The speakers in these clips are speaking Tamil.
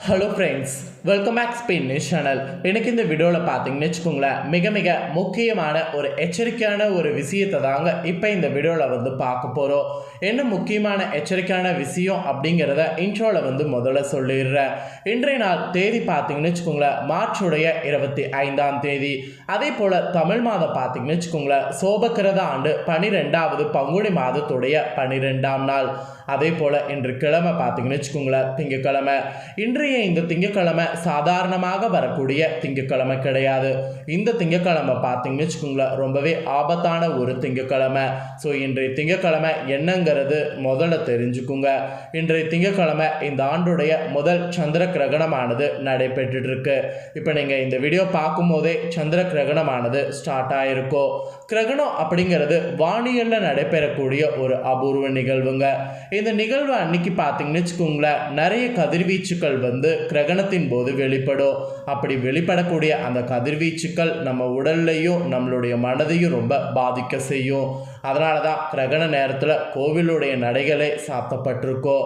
Hello friends welcome back spin channel எனக்கு இந்த வீடியோவில் பார்த்தீங்கன்னு வச்சுக்கோங்களேன் மிக மிக முக்கியமான ஒரு எச்சரிக்கையான ஒரு விஷயத்தை தாங்க இப்போ இந்த வீடியோவில் வந்து பார்க்க போகிறோம் என்ன முக்கியமான எச்சரிக்கையான விஷயம் அப்படிங்கிறத இன்ட்ரோவில் வந்து முதல்ல சொல்லிடுறேன். இன்றைய நாள் தேதி பார்த்தீங்கன்னு வச்சுக்கோங்களேன் மார்ச்சுடைய இருபத்தி ஐந்தாம் தேதி. அதே போல் தமிழ் மாதம் பார்த்தீங்கன்னு வச்சுக்கோங்களேன் சோபக்கிரத ஆண்டு பனிரெண்டாவது பங்குனி மாதத்துடைய பனிரெண்டாம் நாள். அதே போல் இன்று கிழமை பார்த்தீங்கன்னு வச்சுக்கோங்களேன் திங்கக்கிழமை. இன்றைய இந்த திங்கக்கிழமை சாதாரணமாக வரக்கூடிய திங்கக்கிழமை கிடையாது. இந்த திங்கக்கிழமை பார்த்தீங்கன்னு வச்சுக்கோங்களேன் ரொம்பவே ஆபத்தான ஒரு திங்கக்கிழமை. ஸோ இன்றைய திங்கக்கிழமை என்னங்கிறது முதல்ல தெரிஞ்சுக்குங்க. இன்றைய திங்கக்கிழமை இந்த ஆண்டுடைய முதல் சந்திர கிரகணமானது நடைபெற்றுட்டு இருக்கு இப்போ நீங்கள் இந்த வீடியோ பார்க்கும்போதே சந்திர கிரகணமானது ஸ்டார்ட் ஆயிருக்கோ. கிரகணம் அப்படிங்கிறது வானியலில் நடைபெறக்கூடிய ஒரு அபூர்வ நிகழ்வுங்க. இந்த நிகழ்வு அன்னைக்கு பார்த்தீங்கன்னு வச்சுக்கோங்களேன் நிறைய கதிர்வீச்சுக்கள் வந்து கிரகணத்தின் போது வெளிப்படும். அப்படி வெளிப்படக்கூடிய அந்த கதிர்வீச்சுக்கள் நம்ம உடல்லையும் நம்மளுடைய மனதையும் ரொம்ப பாதிக்க செய்யும். அதனால தான் கிரகண நேரத்தில் கோவிலுடைய நடைகளே சாத்தப்பட்டிருக்கோ.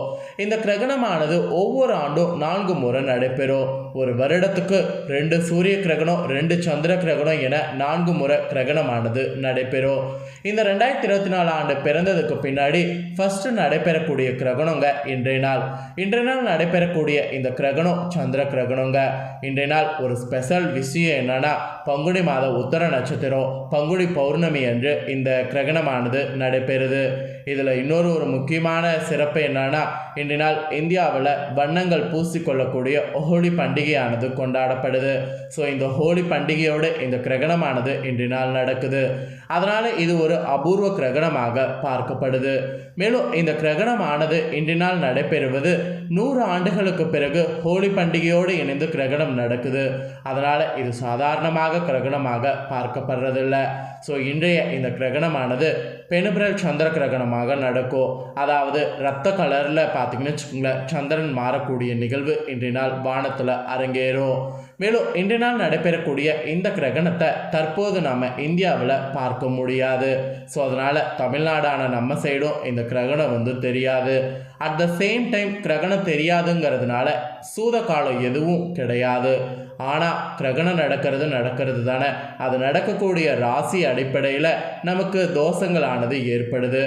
இந்த கிரகணமானது ஒவ்வொரு ஆண்டும் நான்கு முறை நடைபெறும். ஒரு வருடத்துக்கு ரெண்டு சூரிய கிரகணம் ரெண்டு சந்திர கிரகணம் என நான்கு முறை கிரகணமானது நடைபெறும். இந்த ரெண்டாயிரத்தி இருபத்தி நாலு ஆண்டு பிறந்ததுக்கு பின்னாடி ஃபர்ஸ்ட் நடைபெறக்கூடிய கிரகணங்க இன்றைய நாள். இன்றைய நாள் நடைபெறக்கூடிய இந்த கிரகணம் சந்திர கிரகணங்க. இன்றைய நாள் ஒரு ஸ்பெஷல் விஷயம் என்னன்னா பங்குனி மாத உத்தர நட்சத்திரம் பங்குனி பௌர்ணமி அன்று இந்த கிரகணம் கிரகணமானது நடைபெறுது. இதில் இன்னொரு ஒரு முக்கியமான சிறப்பு என்னன்னா இன்று நாள் இந்தியாவில் வண்ணங்கள் பூசிக்கொள்ளக்கூடிய ஹோலி பண்டிகையானது கொண்டாடப்படுது. ஸோ இந்த ஹோலி பண்டிகையோடு இந்த கிரகணமானது இன்று நாள் நடக்குது. அதனால் இது ஒரு அபூர்வ கிரகணமாக பார்க்கப்படுது. மேலும் இந்த கிரகணமானது இன்று நாள் நடைபெறுவது நூறு ஆண்டுகளுக்கு பிறகு ஹோலி பண்டிகையோடு இணைந்து கிரகணம் நடக்குது. அதனால் இது சாதாரணமாக கிரகணமாக பார்க்கப்படுறதில்ல. ஸோ இன்றைய இந்த கிரகணமானது பெனுபிரல் சந்திர கிரகணமாக நடக்கும் அதாவது ரத்த கலரில் பார்த்தீங்கன்னு வச்சுக்கோங்களேன் சந்திரன் மாறக்கூடிய நிகழ்வு இன்றைய நாள் வானத்தில் அரங்கேறும். மேலும் இன்றைய நாள் நடைபெறக்கூடிய இந்த கிரகணத்தை தற்போது நாம் இந்தியாவில் பார்க்க முடியாது. ஸோ அதனால் தமிழ்நாடான நம்ம சைடும் இந்த கிரகணம் வந்து தெரியாது. அட் த சேம் டைம் கிரகணம் தெரியாதுங்கிறதுனால சூத காலம் எதுவும் கிடையாது. ஆனால் கிரகணம் நடக்கிறது நடக்கிறது தானே. அது நடக்கக்கூடிய ராசி அடிப்படையில் நமக்கு தோஷங்களானது ஏற்படுது.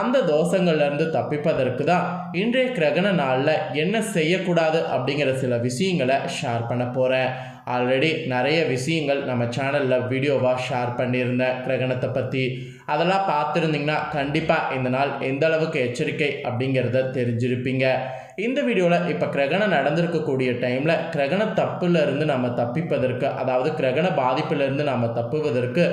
அந்த தோஷங்கள்லேருந்து தப்பிப்பதற்கு தான் இன்றைய கிரகண நாளில் என்ன செய்யக்கூடாது அப்படிங்கிற சில விஷயங்களை ஷேர் பண்ண போகிறேன் ஆல்ரெடி நிறைய விஷயங்கள் நம்ம சேனலில் வீடியோவாக ஷேர் பண்ணியிருந்தேன் கிரகணத்தை பற்றி அதெல்லாம் பார்த்துருந்தீங்கன்னா கண்டிப்பாக இந்த நாள் எந்த அளவுக்கு எச்சரிக்கை அப்படிங்கிறத தெரிஞ்சிருப்பீங்க. இந்த வீடியோவில் இப்போ கிரகணம் நடந்திருக்கக்கூடிய டைமில் கிரகண தப்புலேருந்து நம்ம தப்பிப்பதற்கு அதாவது கிரகண பாதிப்பிலிருந்து நம்ம தப்புவதற்கு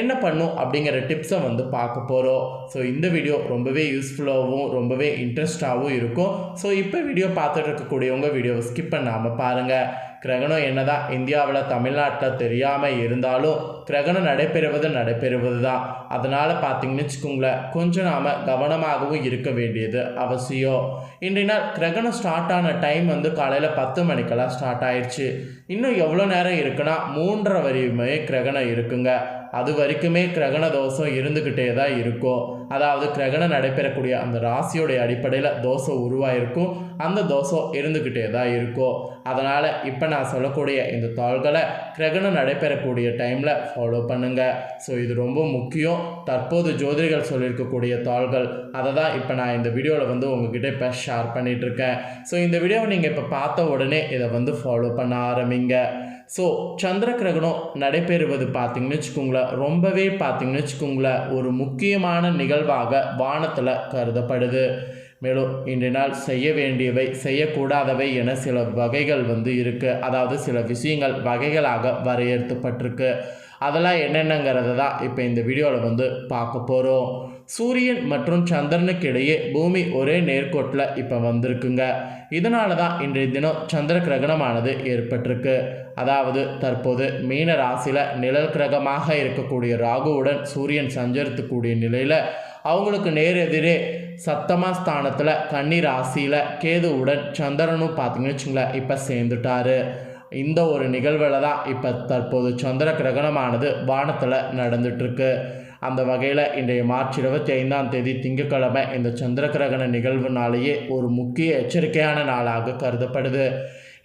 என்ன பண்ணும் அப்படிங்கிற டிப்ஸை வந்து பார்க்க போகிறோம் ஸோ இந்த வீடியோ ரொம்பவே யூஸ்ஃபுல்லாகவும் ரொம்பவே இன்ட்ரெஸ்டாகவும் இருக்கும். ஸோ இப்போ வீடியோ பார்த்துட்டு இருக்கக்கூடியவங்க வீடியோவை ஸ்கிப் பண்ணாமல் பாருங்கள் கிரகணம் என்னதான் இந்தியாவில் தமிழ்நாட்டில் தெரியாமல் இருந்தாலும் கிரகணம் நடைபெறுவது நடைபெறுவது தான் அதனால் பார்த்தீங்கன்னு வச்சுக்கோங்களேன் கொஞ்சம் நாம் கவனமாகவும் இருக்க வேண்டியது அவசியம். இன்றைய நாள் கிரகணம் ஸ்டார்ட் ஆன டைம் வந்து காலையில் பத்து மணிக்கெல்லாம் ஸ்டார்ட் ஆயிடுச்சு இன்னும் எவ்வளோ நேரம் இருக்குன்னா மூன்றரை வரையுமே கிரகணம் இருக்குங்க. அது வரைக்குமே கிரகண தோஷம் இருந்துக்கிட்டே தான் இருக்கும். அதாவது கிரகணம் நடைபெறக்கூடிய அந்த ராசியோடைய அடிப்படையில் தோஷம் உருவாயிருக்கும். அந்த தோஷம் இருந்துக்கிட்டே தான் இருக்கும். அதனால் இப்போ நான் சொல்லக்கூடிய இந்த தாள்களை கிரகணம் நடைபெறக்கூடிய டைமில் ஃபாலோ பண்ணுங்கள் ஸோ இது ரொம்ப முக்கியம். தற்போது ஜோதிடர்கள் சொல்லியிருக்கக்கூடிய தாள்கள் அதை தான் இப்போ நான் இந்த வீடியோவில் வந்து உங்ககிட்ட இப்போ ஷேர் பண்ணிகிட்ருக்கேன் ஸோ இந்த வீடியோவை நீங்கள் இப்போ பார்த்த உடனே இதை வந்து ஃபாலோ பண்ண ஆரம்பிங்க. ஸோ சந்திர கிரகணம் நடைபெறுவது பார்த்திங்கன்னு வச்சுக்கோங்களேன். ரொம்பவே பார்த்தீங்கன்னு வச்சுக்கோங்களேன் ஒரு முக்கியமான நிகழ்வாக வானத்தில் கருதப்படுது. மேலும் இன்றைய நாள் செய்ய வேண்டியவை செய்யக்கூடாதவை என சில வகைகள் வந்து இருக்குது அதாவது சில விஷயங்கள் வகைகளாக வரையறுக்கப்பட்டிருக்கு அதெல்லாம் என்னென்னங்கிறத தான் இப்போ இந்த வீடியோவில் வந்து பார்க்க போகிறோம் சூரியன் மற்றும் சந்திரனுக்கு இடையே பூமி ஒரே நேர்கோட்டில் இப்போ வந்திருக்குங்க. இதனால தான் இன்றைய தினம் சந்திர கிரகணமானது ஏற்பட்டிருக்கு. அதாவது தற்போது மீன ராசியில் நிழல் கிரகமாக இருக்கக்கூடிய ராகுவுடன் சூரியன் சஞ்சரித்துக்கூடிய நிலையில் அவங்களுக்கு நேரெதிரே சத்தமா ஸ்தானத்தில் கன்னி ராசியில் கேதுவுடன் சந்திரனும் பார்த்தீங்கன்னு வச்சுங்களேன் இப்போ சேர்ந்துட்டாரு. இந்த ஒரு நிகழ்வில் தான் இப்போ தற்போது சந்திர கிரகணமானது வானத்தில் நடந்துட்டுருக்கு. அந்த வகையில் இன்றைய மார்ச் இருபத்தி ஐந்தாம் தேதி திங்கட்கிழமை இந்த சந்திர கிரகண நிகழ்வுனாலேயே ஒரு முக்கிய எச்சரிக்கையான நாளாக கருதப்படுது.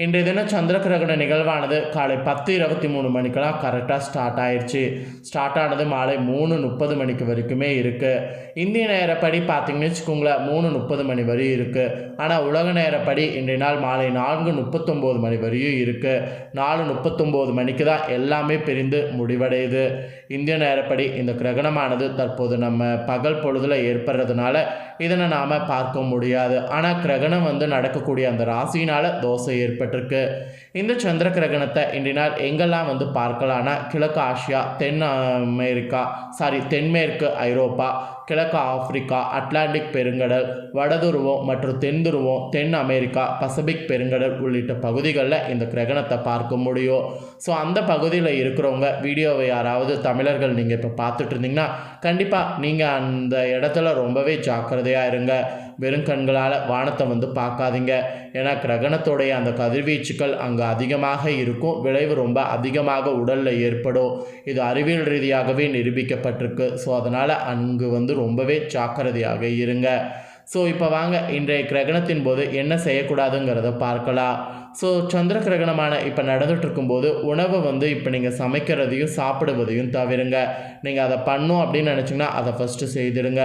இன்றைய தினம் சந்திர கிரகண நிகழ்வானது காலை பத்து இருபத்தி மூணு மணிக்கெல்லாம் கரெக்டாக ஸ்டார்ட் ஆயிடுச்சு ஸ்டார்ட் ஆனது மாலை மூணு முப்பது மணிக்கு வரைக்குமே இருக்குது இந்திய நேரப்படி பார்த்திங்கன்னு வச்சுக்கோங்களேன் மூணு முப்பது மணி வரையும் இருக்குது ஆனால் உலக நேரப்படி இன்றைய நாள் மாலை நான்கு முப்பத்தொம்போது மணி வரையும் இருக்குது நாலு முப்பத்தொம்போது மணிக்கு தான் எல்லாமே பிரிந்து முடிவடையுது. இந்திய நேரப்படி இந்த கிரகணமானது தற்போது நம்ம பகல் பொழுதில் ஏற்படுறதுனால இதனை நாம் பார்க்க முடியாது. ஆனால் கிரகணம் வந்து நடக்கக்கூடிய அந்த ராசினால் தோசை ஏற்பட்டிருக்கு. இந்த சந்திர கிரகணத்தை இன்றைய நாள் எங்கெல்லாம் வந்து பார்க்கலான்னா கிழக்கு ஆசியா தென் அமெரிக்கா சாரி தென்மேற்கு ஐரோப்பா கிழக்கு ஆப்பிரிக்கா அட்லாண்டிக் பெருங்கடல் வடதுருவம் மற்றும் தென்துருவம் தென் அமெரிக்கா பசிபிக் பெருங்கடல் உள்ளிட்ட பகுதிகளில் இந்த கிரகணத்தை பார்க்க முடியும். ஸோ அந்த பகுதியில் இருக்கிறவங்க வீடியோவை யாராவது தமிழர்கள் நீங்கள் இப்போ பார்த்துட்டு இருந்தீங்கன்னா கண்டிப்பாக நீங்கள் அந்த இடத்துல ரொம்பவே ஜாக்கிரதையாக இருங்க. வெறும் கண்களால் வானத்தை வந்து பார்க்காதீங்க. ஏன்னா கிரகணத்தோடைய அந்த கதிர்வீச்சுக்கள் அங்கே அதிகமாக இருக்கும். விளைவு ரொம்ப அதிகமாக உடலில் ஏற்படும். இது அறிவியல் ரீதியாகவே நிரூபிக்கப்பட்டிருக்கு. ஸோ அதனால் அங்கு வந்து ரொம்பவே ஜாக்கிரதையாக இருங்க. ஸோ இப்போ வாங்க. இன்றைய கிரகணத்தின் போது என்ன செய்யக்கூடாதுங்கிறத பார்க்கலாம். ஸோ சந்திர கிரகணமான இப்போ நடந்துகிட்ருக்கும்போது உணவை வந்து இப்போ நீங்கள் சமைக்கிறதையும் சாப்பிடுவதையும் தவிருங்க. நீங்கள் அதை பண்ணும் அப்படின்னு நினச்சிங்கன்னா அதை ஃபஸ்ட்டு செய்திடுங்க.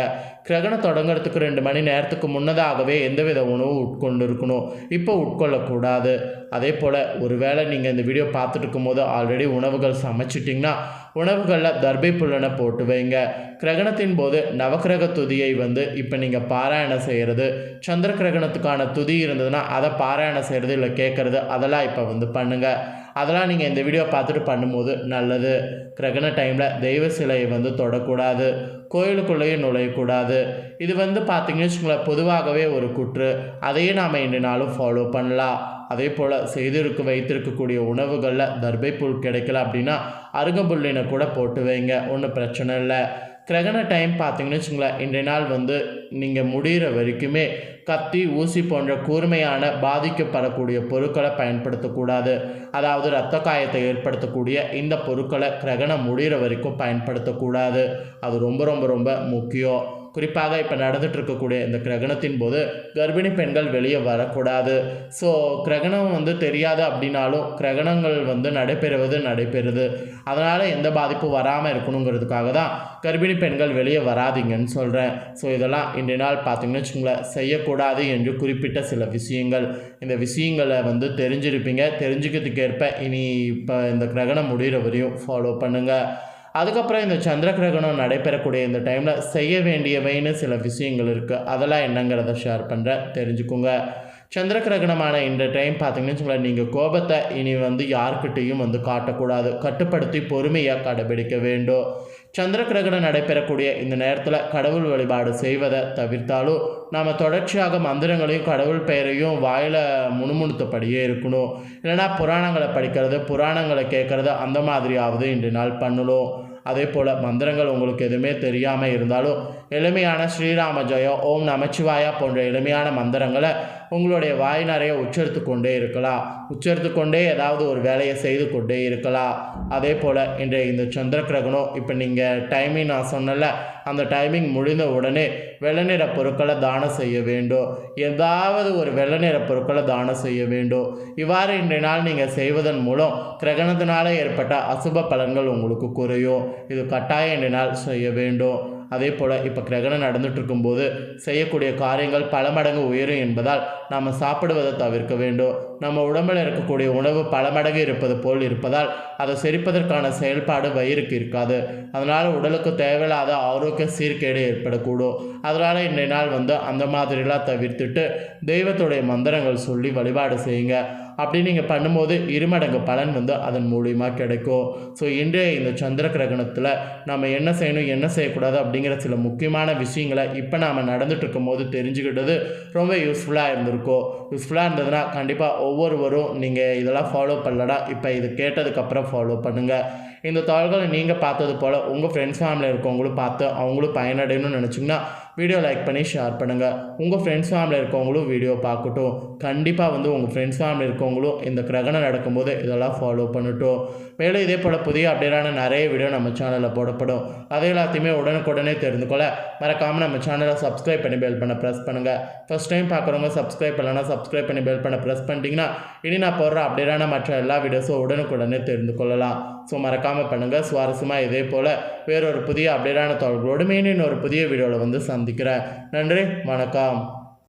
கிரகணம் தொடங்குறதுக்கு ரெண்டு மணி நேரத்துக்கு முன்னதாகவே எந்தவித உணவும் உட்கொண்டு இருக்கணும் இப்போ உட்கொள்ளக்கூடாது. அதே போல் ஒருவேளை நீங்கள் இந்த வீடியோ பார்த்துட்டு இருக்கும்போது ஆல்ரெடி உணவுகள் சமைச்சிட்டிங்கன்னா உணவுகளில் தர்பை புல்லனை போட்டு வைங்க. கிரகணத்தின் போது நவக்கிரக துதியை வந்து இப்போ நீங்கள் பாராயணம் செய்கிறது சந்திர கிரகணத்துக்கான துதி இருந்ததுன்னா அதை பாராயணம் செய்கிறது இல்லை கேட்குறது அதெல்லாம் இப்போ வந்து பண்ணுங்கள் அதெல்லாம் நீங்கள் இந்த வீடியோ பார்த்துட்டு பண்ணும்போது நல்லது. கிரகண டைமில் தெய்வ சிலையை வந்து தொடக்கூடாது. கோயிலுக்குள்ளேயும் நுழையக்கூடாது. இது வந்து பார்த்திங்கன்னு வச்சுக்கோங்களேன் பொதுவாகவே ஒரு குற்று. அதையே நாம் இன்று நாளும் ஃபாலோ பண்ணலாம். அதே போல் செய்திருக்கு வைத்திருக்கக்கூடிய உணவுகளில் தர்பை புல் கிடைக்கல அப்படின்னா அருகம்புல்லினை கூட போட்டு வைங்க. ஒன்றும் பிரச்சனை இல்லை. கிரகண டைம் பார்த்திங்கன்னு வச்சுங்களேன் இன்றைய நாள் வந்து நீங்கள் முடிகிற வரைக்குமே கத்தி ஊசி போன்ற கூர்மையான பாதிக்கப்படக்கூடிய பொருட்களை பயன்படுத்தக்கூடாது. அதாவது இரத்த காயத்தை ஏற்படுத்தக்கூடிய இந்த பொருட்களை கிரகணம் முடிகிற வரைக்கும் பயன்படுத்தக்கூடாது. அது ரொம்ப ரொம்ப ரொம்ப முக்கியம். குறிப்பாக இப்போ நடந்துட்டு இருக்கக்கூடிய இந்த கிரகணத்தின் போது கர்ப்பிணி பெண்கள் வெளியே வரக்கூடாது. ஸோ கிரகணம் வந்து தெரியாது அப்படின்னாலும் கிரகணங்கள் வந்து நடைபெறுவது நடைபெறுது. அதனால் எந்த பாதிப்பும் வராமல் இருக்கணுங்கிறதுக்காக தான் கர்ப்பிணி பெண்கள் வெளியே வராதீங்கன்னு சொல்கிறேன் ஸோ இதெல்லாம் இன்றைய நாள் பார்த்திங்கன்னு வச்சுங்களேன் செய்யக்கூடாது என்று குறிப்பிட்ட சில விஷயங்கள். இந்த விஷயங்களை வந்து தெரிஞ்சிருப்பீங்க. தெரிஞ்சுக்கிறதுக்கேற்ப இனி இப்போ இந்த கிரகணம் முடிகிற வரையும் ஃபாலோ பண்ணுங்கள் அதுக்கப்புறம் இந்த சந்திர கிரகணம் நடைபெறக்கூடிய இந்த டைமில் செய்ய வேண்டியவைன்னு சில விஷயங்கள் இருக்குது அதெல்லாம் என்னங்கிறத ஷேர் பண்ணுறேன் தெரிஞ்சுக்கோங்க. சந்திர கிரகணமான இந்த டைம் பார்த்தீங்கன்னு வச்சுக்கோங்களேன் நீங்கள் கோபத்தை இனி வந்து யார்கிட்டையும் வந்து காட்டக்கூடாது. கட்டுப்படுத்தி பொறுமையாக கடைபிடிக்க வேண்டும். சந்திர கிரகணம் நடைபெறக்கூடிய இந்த நேரத்தில் கடவுள் வழிபாடு செய்வதை தவிர்த்தாலும் நாம் தொடர்ச்சியாக மந்திரங்களையும் கடவுள் பெயரையும் வாயில் முணுமுணுத்தபடியே இருக்கணும். இல்லைனா புராணங்களை படிக்கிறது புராணங்களை கேட்குறது அந்த மாதிரியாவது இன்று நாள் பண்ணணும். அதே போல் மந்திரங்கள் உங்களுக்கு எதுவுமே தெரியாமல் இருந்தாலும் எளிமையான ஸ்ரீராம ஜெயம் ஓம் நமச்சிவாயா போன்ற எளிமையான மந்திரங்களை உங்களுடைய வாய் நிறைய உச்சரித்து கொண்டே இருக்கலாம். உச்சரித்து கொண்டே ஏதாவது ஒரு வேலையை செய்து கொண்டே இருக்கலாம். அதே போல் இன்றைய இந்த சந்திர கிரகணம் இப்போ நீங்கள் டைமிங் நான் சொன்னல அந்த டைமிங் முடிந்த உடனே வெள்ளநிற பொருட்களை தானம் செய்ய வேண்டும். ஏதாவது ஒரு வெள்ளநிற பொருட்களை தானம் செய்ய வேண்டும். இவ்வாறு இன்றைய நாள் நீங்கள் செய்வதன் மூலம் கிரகணத்தினால ஏற்பட்ட அசுப பலன்கள் உங்களுக்கு குறையும். இது கட்டாயம் இன்றைய நாள் செய்ய வேண்டும். அதே போல் இப்போ கிரகணம் நடந்துட்டு இருக்கும்போது செய்யக்கூடிய காரியங்கள் பல மடங்கு உயரும் என்பதால் நாம் சாப்பிடுவதை தவிர்க்க வேண்டும். நம்ம உடம்பில் இருக்கக்கூடிய உணவு பல மடங்கு இருப்பது போல் இருப்பதால் அதை செரிப்பதற்கான செயல்பாடு வயிறுக்கு இருக்காது. அதனால் உடலுக்கு தேவையில்லாத ஆரோக்கிய சீர்கேடு ஏற்படக்கூடும். அதனால் இன்றைய நாள் வந்து அந்த மாதிரிலாம் தவிர்த்துட்டு தெய்வத்துடைய மந்திரங்கள் சொல்லி வழிபாடு செய்யுங்க. அப்படி நீங்கள் பண்ணும்போது இருமடங்கு பலன் வந்து அதன் மூலியமாக கிடைக்கும். ஸோ இன்றைய இந்த சந்திர கிரகணத்தில் நம்ம என்ன செய்யணும் என்ன செய்யக்கூடாது அப்படிங்கிற சில முக்கியமான விஷயங்களை இப்போ நாம் நடந்துகிட்ருக்கும் போது தெரிஞ்சுக்கிட்டது ரொம்ப யூஸ்ஃபுல்லாக இருந்திருக்கும். யூஸ்ஃபுல்லாக இருந்ததுன்னா கண்டிப்பாக ஒவ்வொருவரும் நீங்கள் இதெல்லாம் ஃபாலோ பண்ணலடா இப்போ இது கேட்டதுக்கப்புறம் ஃபாலோ பண்ணுங்கள் இந்த தாள்களை நீங்கள் பார்த்தது போல் உங்கள் ஃப்ரெண்ட்ஸ் ஃபேமிலியில் இருக்கவங்களும் பார்த்து அவங்களும் பயனடையணும்னு நினச்சிங்கன்னா வீடியோ லைக் பண்ணி ஷேர் பண்ணுங்கள் உங்கள் ஃப்ரெண்ட்ஸ் ஃபேமிலியில் இருக்கவங்களும் வீடியோ பார்க்கட்டும். கண்டிப்பாக வந்து உங்கள் ஃப்ரெண்ட்ஸ் ஃபேமிலி இருக்கவங்களும் இந்த கிரகணம் நடக்கும்போது இதெல்லாம் ஃபாலோ பண்ணட்டும். மேலும் இதே போல் புதிய அப்டேட்டான நிறைய வீடியோ நம்ம சேனலில் போடப்படும். அதை எல்லாத்தையுமே உடனுக்குடனே தெரிந்து கொள்ள மறக்காமல் நம்ம சேனலை சப்ஸ்கிரைப் பண்ணி பெல் பண்ண ப்ரெஸ் பண்ணுங்கள் ஃபஸ்ட் டைம் பார்க்குறவங்க சப்ஸ்கிரைப் பண்ணலன்னா சப்ஸ்கிரைப் பண்ணி பெல் பண்ண ப்ரெஸ் பண்ணிட்டீங்கன்னா இனி நான் போடுற அப்டேட்டான மற்ற எல்லா வீடியோஸும் உடனுக்குடனே தெரிந்து கொள்ளலாம். ஸோ மறக்காமல் பண்ணுங்கள் சுவாரஸ்யமாக இதே போல் வேறொரு புதிய அப்டேட்டான தகவல்களோடு மீண்டும் ஒரு புதிய வீடியோவில் வந்து சந்திக்கிறேன். நன்றி. வணக்கம்.